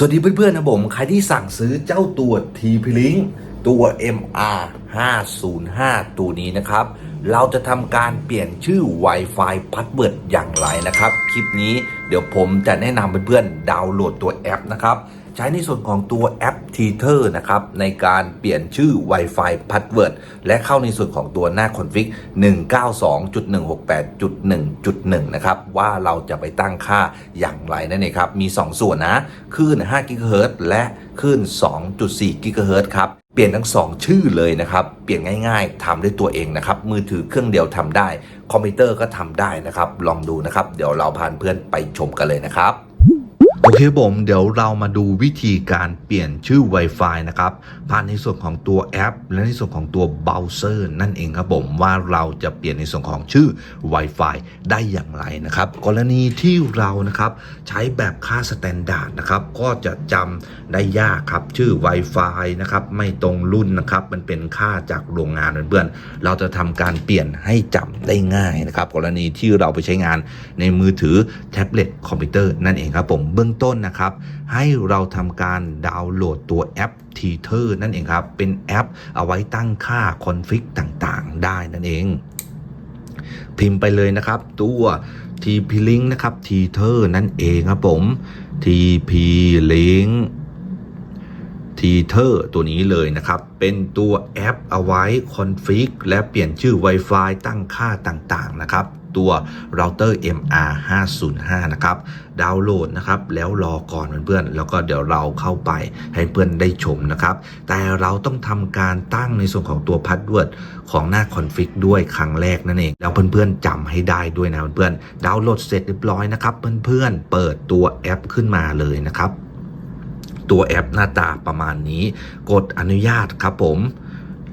สวัสดีเพื่อนๆนะผม ใครที่สั่งซื้อเจ้าตัว t p l i n k ตัว MR 505 ตัวนี้นะครับ เราจะทำการเปลี่ยนชื่อ Wi-Fi พัสเวิร์ดอย่างไรนะครับ คลิปนี้เดี๋ยวผมจะแนะนำเพื่อนๆดาวน์โหลดตัวแอปนะครับ ใช้ในส่วนของตัวแอป t e t e r นะครับ ในการเปลี่ยนชื่อ Wi-Fi Password และเข้าในส่วนของตัวหน้า config 192.168.1.1 นะครับ ว่าเราจะไปตั้งค่าอย่างไรนั่นเองครับ มี 2 ส่วนนะคลื่น5 GHz และคลื่น2.4 GHz ครับเปลี่ยนทั้ง 2 ชื่อเลยนะครับ เปลี่ยนง่ายๆทำด้วยตัวเองนะครับ มือถือเครื่องเดียวทำได้ คอมพิวเตอร์ก็ทำได้นะครับ ลองดูนะครับ เดี๋ยวเราพาเพื่อนไปชมกันเลยนะครับ โอเคผมเดี๋ยวเรามาดูวิธีการเปลี่ยนชื่อ Wi-Fi นะครับ ผ่านในส่วนของตัวแอป และในส่วนของตัวเบราว์เซอร์นั่นเองครับผมว่าเราจะเปลี่ยนในส่วนของชื่อ Wi-Fi ได้อย่างไรนะครับ กรณีที่เรานะครับใช้แบบค่าสแตนดาร์ดนะครับก็จะจำได้ยากครับชื่อ Wi-Fi นะครับไม่ตรงรุ่นนะครับมันเป็นค่าจากโรงงานเพื่อนๆเราจะทำการเปลี่ยนให้จำได้ง่ายนะครับ กรณีที่เราไปใช้งานในมือถือแท็บเล็ตคอมพิวเตอร์นั่นเองครับผมเบื้องต้นนะครับ ให้เราทำการดาวน์โหลดตัวแอป t e t e r นั่นเองครับ เป็นแอปเอาไว้ตั้งค่าคอนฟิกต่างๆ ได้นั่นเอง พิมพ์ไปเลยนะครับ ตัว TP Link นะครับ t e t e r นั่นเองครับผม TP Link ทีเทอร์ตัวนี้เลยนะครับ เป็นตัวแอปเอาไว้คอนฟิกและเปลี่ยนชื่อ Wi-Fi ตั้งค่าต่างๆนะครับ ตัวเราเตอร์ MR 505นะครับดาวน์โหลดนะครับแล้วรอก่อนเพื่อนๆแล้วก็เดี๋ยวเราเข้าไปให้เพื่อนได้ชมนะครับ แต่เราต้องทำการตั้งในส่วนของตัวพาสเวิร์ดของหน้าคอนฟิกด้วยครั้งแรกนั่นเอง แล้วเพื่อนๆจำให้ได้ด้วยนะเพื่อนๆดาวน์โหลดเสร็จเรียบร้อยนะครับเพื่อนๆเปิดตัวแอปขึ้นมาเลยนะครับตัวแอปหน้าตาประมาณนี้ กดอนุญาตครับผม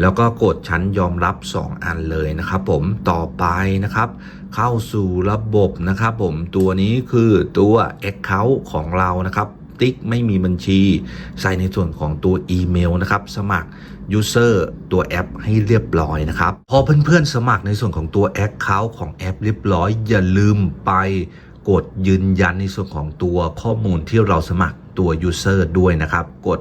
แล้วก็กดชั้นยอมรับ 2 อันเลยนะครับผมต่อไปนะครับ เข้าสู่ระบบนะครับผมตัวนี้คือตัว Account ของเรานะครับ ติ๊กไม่มีบัญชี ใส่ในส่วนของตัวอีเมลนะครับ สมัคร User ตัวแอปให้เรียบร้อยนะครับ พอเพื่อนๆสมัครในส่วนของตัว Account ของแอปเรียบร้อย อย่าลืมไปกดยืนยันในส่วนของตัวข้อมูลที่เราสมัครตัว User ด้วยนะครับ กด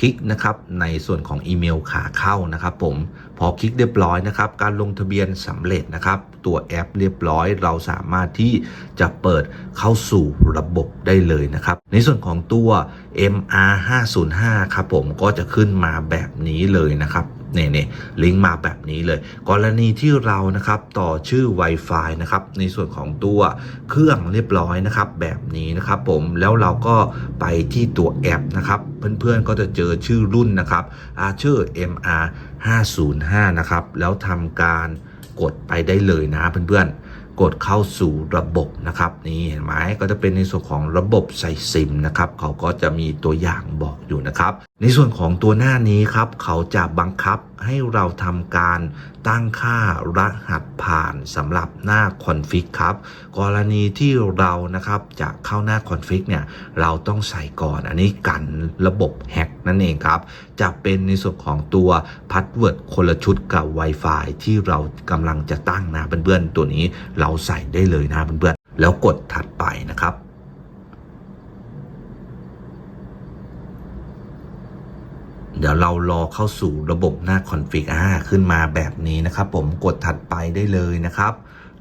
คลิกนะครับในส่วนของอีเมลขาเข้านะครับผมพอคลิกเรียบร้อยนะครับการลงทะเบียนสำเร็จนะครับ ตัวแอปเรียบร้อย เราสามารถที่จะเปิดเข้าสู่ระบบได้เลยนะครับ ในส่วนของตัว MR 505ครับผมก็จะขึ้นมาแบบนี้เลยนะครับ เนี่ยเนี่ยลิงก์มาแบบนี้เลย กรณีที่เรานะครับต่อชื่อ Wi-Fi นะครับในส่วนของตัวเครื่องเรียบร้อยนะครับ แบบนี้นะครับผมแล้วเราก็ไปที่ตัวแอปนะครับเพื่อนๆก็จะเจอชื่อรุ่นนะครับ Archer MR 505นะครับแล้วทำการกดไปได้เลยนะเพื่อนๆ กดเข้าสู่ระบบนะครับนี่เห็นไหมก็จะเป็นในส่วนของระบบใส่ซิมนะครับเขาก็จะมีตัวอย่างบอกอยู่นะครับ ในส่วนของตัวหน้านี้ครับเขาจะบังคับ ให้เราทำการตั้งค่ารหัสผ่านสำหรับหน้าคอนฟิกครับ กรณีที่เรานะครับจะเข้าหน้าคอนฟิกเนี่ยเราต้องใส่ก่อน อันนี้กันระบบแฮกนั่นเองครับ จะเป็นในส่วนของตัวพาสเวิร์ดคนละชุดกับ Wi-Fi ที่เรากำลังจะตั้งนะเพื่อนๆตัวนี้เราใส่ได้เลยนะเพื่อนๆแล้วกดถัดไปนะครับ เดี๋ยวเรารอเข้าสู่ระบบหน้าคอนฟิกอ่าขึ้นมาแบบนี้นะครับ ผมกดถัดไปได้เลยนะครับ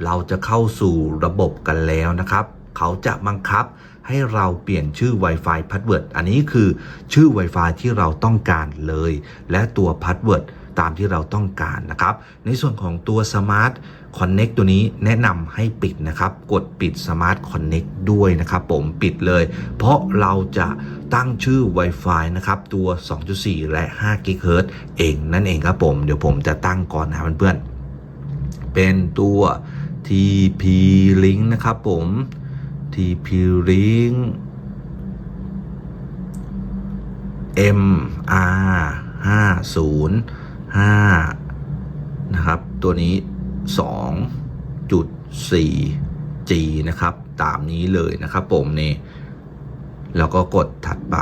เราจะเข้าสู่ระบบกันแล้วนะครับ เขาจะบังคับให้เราเปลี่ยนชื่อ Wi-Fi Password อันนี้คือชื่อ Wi-Fi ที่เราต้องการเลย และตัว Password ตามที่เราต้องการนะครับ ในส่วนของตัว Smart คอนเน็กตัวนี้แนะนำให้ปิดนะครับ กดปิด Smart Connect ด้วยนะครับผมปิดเลย เพราะเราจะตั้งชื่อ Wi-Fi นะครับตัว 2.4 และ5 g h z เองนั่นเองครับผม เดี๋ยวผมจะตั้งก่อนนะเพื่อนๆ เป็นตัว TP Link นะครับผม TP Link MR 50 5นะครับ ตัวนี้ 2 0.4G นะครับ ตามนี้เลยนะครับผมนี่ แล้วก็กดถัดไป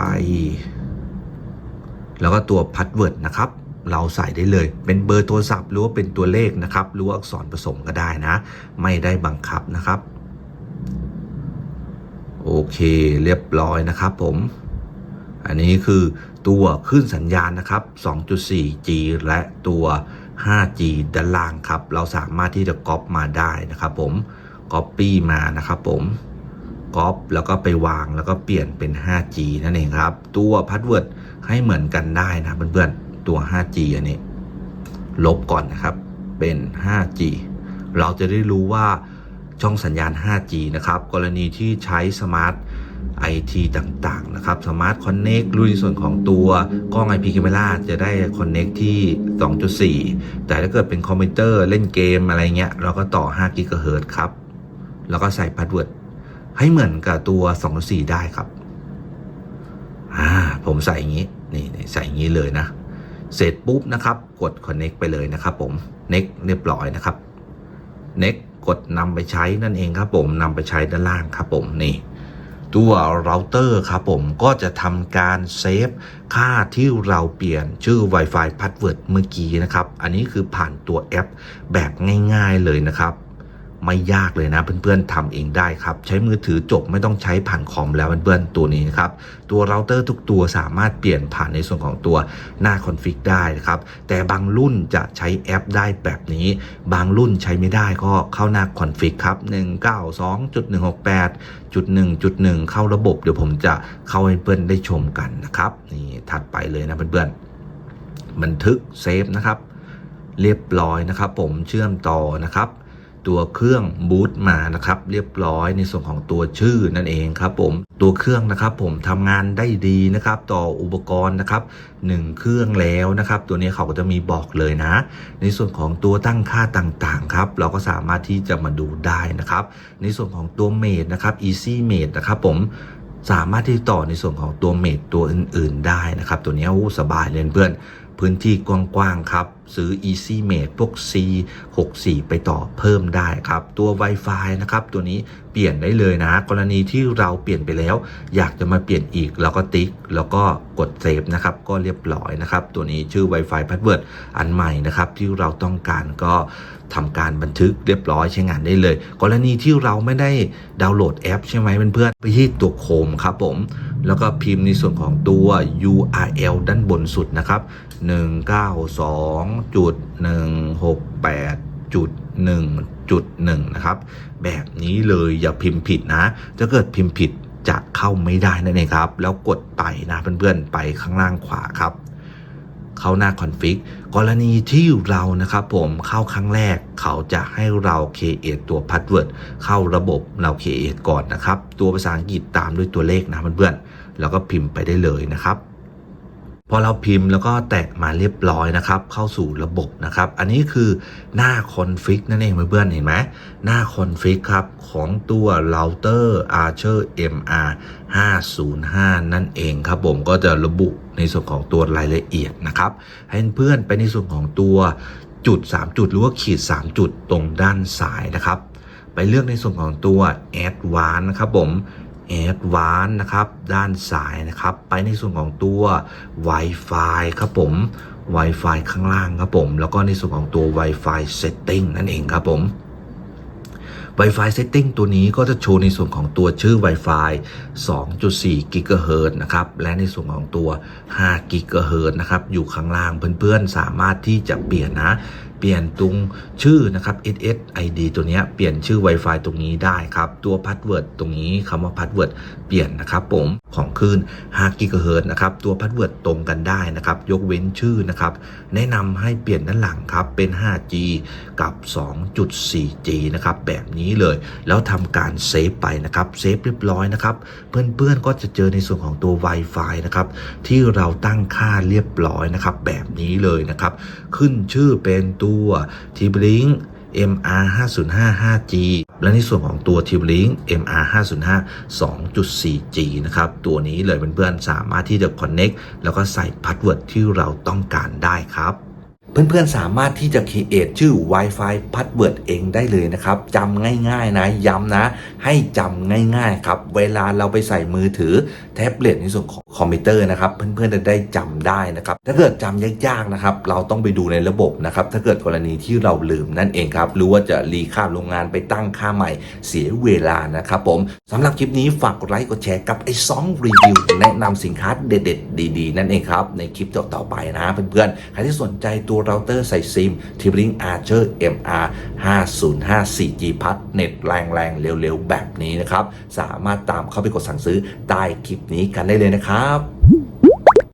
แล้วก็ตัวพาสเวิร์ดนะครับเราใส่ได้เลย เป็นเบอร์โทรศัพท์หรือว่าเป็นตัวเลขนะครับ หรือว่าอักษรผสมก็ได้นะ ไม่ได้บังคับนะครับ โอเคเรียบร้อยนะครับผม อันนี้คือตัวขึ้นสัญญาณนะครับ 2.4G และตัว 5G ด้านล่างครับ เราสามารถที่จะก๊อปมาได้นะครับผม Copy มานะครับผมก๊อปแล้วก็ไปวางแล้วก็เปลี่ยนเป็น 5G นั่นเองครับ ตัวพาสเวิร์ดให้เหมือนกันได้นะเพื่อนๆตัว 5G อันนี้ ลบก่อนนะครับเป็น 5G เราจะได้รู้ว่าช่องสัญญาณ 5G นะครับ กรณีที่ใช้สมาร์ท IT ต่างๆนะครับสมาร์ทคอนเน็กรู้ในส่วนของตัวกล้อง IP Camera จะได้คอนเน็กที่ 2.4 แต่ถ้าเกิดเป็นคอมพิวเตอร์เล่นเกมอะไรเงี้ย เราก็ต่อ5 GHz ครับ แล้วก็ใส่พาสเวิร์ดให้เหมือนกับตัว 2.4 ได้ครับอ่าผมใส่อย่างนี้ นี่นี่ใส่อย่างนี้เลยนะ เสร็จปุ๊บนะครับ กด Connect ไปเลยนะครับผม Next เรียบร้อยนะครับ Next กดนำไปใช้นั่นเองครับผมนำไปใช้ด้านล่างครับผมนี่ ตัวเราเตอร์ครับผมก็จะทำการเซฟค่าที่เราเปลี่ยนชื่อ Wi-Fi Password เมื่อกี้นะครับ อันนี้คือผ่านตัวแอปแบบง่าย ๆเลยนะครับ ไม่ยากเลยนะเพื่อนๆทำเองได้ครับ ใช้มือถือจบไม่ต้องใช้ผ่านคอมแล้วเพื่อนๆตัวนี้นะครับตัวเราเตอร์ทุกตัวสามารถเปลี่ยนผ่านในส่วนของตัวหน้าคอนฟิกได้นะครับแต่บางรุ่นจะใช้แอปได้แบบนี้ บางรุ่นใช้ไม่ได้ก็เข้าหน้าคอนฟิกครับ 192.168.1.1 เข้าระบบเดี๋ยวผมจะเข้าให้เพื่อนได้ชมกันนะครับนี่ถัดไปเลยนะเพื่อนๆบันทึกเซฟนะครับเรียบร้อยนะครับ ผมเชื่อมต่อนะครับ ตัวเครื่องบูตมานะครับเรียบร้อยในส่วนของตัวชื่อนั่นเองครับผมตัวเครื่องนะครับผมทำงานได้ดีนะครับต่ออุปกรณ์นะครับหนึ่งเครื่องแล้วนะครับ ตัวนี้เขาก็จะมีบอกเลยนะ ในส่วนของตัวตั้งค่าต่างๆครับเราก็สามารถที่จะมาดูได้นะครับ ในส่วนของตัวเมดนะครับ easy made นะครับผมสามารถที่ต่อในส่วนของตัวเมดตัวอื่น ๆ ได้นะครับ ตัวนี้สบายเลยเพื่อน พื้นที่กว้างๆครับ ซื้อ EasyMate พวก C64 ไปต่อเพิ่มได้ครับ ตัว Wi-Fi นะครับ ตัวนี้เปลี่ยนได้เลยนะ กรณีที่เราเปลี่ยนไปแล้ว อยากจะมาเปลี่ยนอีก เราก็ติ๊ก แล้วก็กดเซฟนะครับ ก็เรียบร้อยนะครับ ตัวนี้ชื่อ Wi-Fi Password อันใหม่นะครับ ที่เราต้องการก็ ทำการบันทึกเรียบร้อยใช้งานได้เลย กรณีที่เราไม่ได้ดาวน์โหลดแอปใช่ไหมเพื่อนๆไปที่ตัวโคมครับผม แล้วก็พิมพ์ในส่วนของตัว URL ด้านบนสุดนะครับ 192.168.1.1 นะครับ แบบนี้เลยอย่าพิมพ์ผิดนะถ้าเกิดพิมพ์ผิดจะเข้าไม่ได้นั่นเองครับ แล้วกดไปนะเพื่อนๆ ไปข้างล่างขวาครับ เข้าหน้าคอนฟิกกรณีที่เรานะครับผมเข้าครั้งแรกเขาจะให้เรา create ตัว password เข้าระบบเรา create ก่อนนะครับ ตัวภาษาอังกฤษตามด้วยตัวเลขนะเพื่อนๆแล้วก็พิมพ์ไปได้เลยนะครับ พอเราพิมพ์แล้วก็แตะมาเรียบร้อยนะครับ เข้าสู่ระบบนะครับ อันนี้คือหน้าคอนฟิกนั่นเองเพื่อนๆเห็นไหมหน้าคอนฟิกครับ ของตัวเราเตอร์ Archer MR 505 นั่นเองครับผมก็จะระบุในส่วนของตัวรายละเอียดนะครับ ให้เพื่อนไปในส่วนของตัวจุด 3 จุด หรือว่าขีด 3 จุดตรงด้านซ้ายนะครับ ไปเลือกในส่วนของตัว a d v a n c e นะครับผม Advanced นะครับ ด้านซ้ายนะครับ ไปในส่วนของตัว Wi-Fi ครับผม Wi-Fi ข้างล่างครับผม แล้วก็ในส่วนของตัว Wi-Fi Setting นั่นเองครับผม Wi-Fi Setting ตัวนี้ก็จะโชว์ในส่วนของตัวชื่อ Wi-Fi 2.4 GHz นะครับ และในส่วนของตัว 5 GHz นะครับ อยู่ข้างล่างเพื่อนๆ สามารถที่จะเปลี่ยนนะ เปลี่ยนตรงชื่อนะครับ SSID ตัวนี้เปลี่ยนชื่อ Wi-Fi ตรงนี้ได้ครับ ตัว Password ตรงนี้คำว่า Password เปลี่ยนนะครับผมของคลื่น5 GHz นะครับ ตัว Password ตรงกันได้นะครับ ยกเว้นชื่อนะครับ แนะนำให้เปลี่ยนด้านหลังครับ เป็น 5G กับ 2.4G นะครับ แบบนี้เลย แล้วทำการเซฟไปนะครับเซฟเรียบร้อยนะครับ เพื่อนๆก็จะเจอในส่วนของตัว Wi-Fi นะครับที่เราตั้งค่าเรียบร้อยนะครับ แบบนี้เลยนะครับ ขึ้นชื่อเป็นตัว t b l i n k MR 505 5G และในส่วนของตัว t b l i n k MR 505 2.4G นะครับ ตัวนี้เลยเพื่อนๆสามารถที่จะ connect แล้วก็ใส่พาสเวิร์ดที่เราต้องการได้ครับ เพื่อนๆสามารถที่จะ create ชื่อ Wi-Fi password เองได้เลยนะครับจำง่ายๆนะย้ำนะ ให้จำง่ายๆครับ เวลาเราไปใส่มือถือแท็บเล็ตในส่วนของคอมพิวเตอร์นะครับ เพื่อนๆจะได้จำได้นะครับ ถ้าเกิดจำยากๆนะครับ เราต้องไปดูในระบบนะครับ ถ้าเกิดกรณีที่เราลืมนั่นเองครับหรือว่าจะรีค่าโรงงานไปตั้งค่าใหม่เสียเวลานะครับผมสำหรับคลิปนี้ฝากกดไลค์กดแชร์กับไอ้ซองรีวิวแนะนำสินค้าเด็ด ๆ ดี ๆ นั่นเองครับในคลิปต่อๆไปนะเพื่อนๆใครที่สนใจตัวเราเตอร์ใส่ซิมทิปลิงอาร์เชอร์ MR 505 4G พัดเน็ตแรงๆ เร็วๆ แบบนี้นะครับ สามารถตามเข้าไปกดสั่งซื้อใต้คลิปนี้กันได้เลยนะครับ